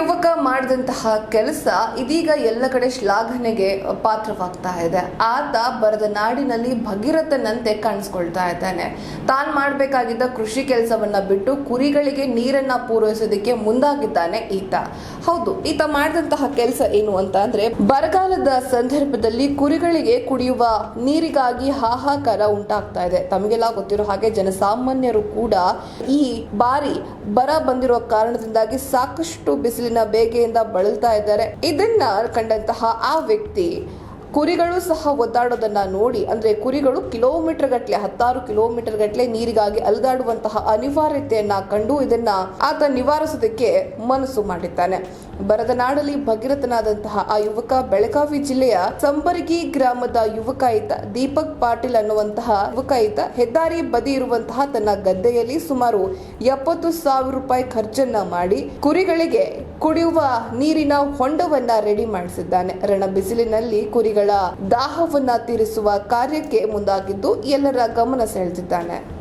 ಯುವಕ ಮಾಡಿದಂತಹ ಕೆಲಸ ಇದೀಗ ಎಲ್ಲ ಕಡೆ ಶ್ಲಾಘನೆಗೆ ಪಾತ್ರವಾಗ್ತಾ ಇದೆ. ಆತ ಬರದ ನಾಡಿನಲ್ಲಿ ಭಗೀರಥನಂತೆ ಕಾಣಿಸ್ಕೊಳ್ತಾ ಇದ್ದಾನೆ. ತಾನು ಮಾಡಬೇಕಾಗಿದ್ದ ಕೃಷಿ ಕೆಲಸವನ್ನ ಬಿಟ್ಟು ಕುರಿಗಳಿಗೆ ನೀರನ್ನ ಪೂರೈಸೋದಕ್ಕೆ ಮುಂದಾಗಿದ್ದಾನೆ ಈತ. ಹೌದು, ಈತ ಮಾಡಿದಂತಹ ಕೆಲಸ ಏನು ಅಂತ ಅಂದ್ರೆ ಬರಗಾಲದ ಸಂದರ್ಭದಲ್ಲಿ ಕುರಿಗಳಿಗೆ ಕುಡಿಯುವ ನೀರಿಗಾಗಿ ಹಾಹಾಕಾರ ಉಂಟಾಗ್ತಾ ಇದೆ. ತಮಗೆಲ್ಲ ಗೊತ್ತಿರೋ ಹಾಗೆ ಜನಸಾಮಾನ್ಯರು ಕೂಡ ಈ ಬಾರಿ ಬರ ಬಂದಿರುವ ಕಾರಣದಿಂದಾಗಿ ಸಾಕಷ್ಟು ಬಿಸಿಲಿನ ಬೇಗೆಯಿಂದ ಬಳಲ್ತಾ ಇದ್ದಾರೆ. ಇದನ್ನ ಕಂಡಂತಹ ಆ ವ್ಯಕ್ತಿ ಕುರಿಗಳು ಸಹ ಒದ್ದಾಡೋದನ್ನ ನೋಡಿ, ಅಂದ್ರೆ ಕುರಿಗಳು ಕಿಲೋಮೀಟರ್ ಗಟ್ಟಲೆ ಹತ್ತಾರು ಕಿಲೋಮೀಟರ್ ಗಟ್ಟಲೆ ನೀರಿಗಾಗಿ ಅಲೆದಾಡುವಂತಹ ಅನಿವಾರ್ಯತೆಯನ್ನ ಕಂಡು ಇದನ್ನ ಆತ ನಿವಾರಿಸೋದಕ್ಕೆ ಮನಸ್ಸು ಮಾಡಿದ್ದಾನೆ. ಬರದ ನಾಡಲ್ಲಿ ಭಗೀರಥನಾದಂತಹ ಆ ಯುವಕ ಬೆಳಗಾವಿ ಜಿಲ್ಲೆಯ ಸಂಬರ್ಗಿ ಗ್ರಾಮದ ಯುವಕ ಈತ, ದೀಪಕ್ ಪಾಟೀಲ್ ಅನ್ನುವಂತಹ ಯುವಕ ಈತ, ಹೆದ್ದಾರಿ ಬದಿ ಇರುವಂತಹ ತನ್ನ ಗದ್ದೆಯಲ್ಲಿ ಸುಮಾರು ಎಪ್ಪತ್ತು ಸಾವಿರ ರೂಪಾಯಿ ಖರ್ಚನ್ನ ಮಾಡಿ ಕುರಿಗಳಿಗೆ ಕುಡಿಯುವ ನೀರಿನ ಹೊಂಡವನ್ನ ರೆಡಿ ಮಾಡಿಸಿದ್ದಾನೆ. ರಣ ಬಿಸಿಲಿನಲ್ಲಿ ಕುರಿಗಳ ದಾಹವನ್ನ ತೀರಿಸುವ ಕಾರ್ಯಕ್ಕೆ ಮುಂದಾಗಿದ್ದು ಎಲ್ಲರ ಗಮನ ಸೆಳೆದಿದ್ದಾನೆ.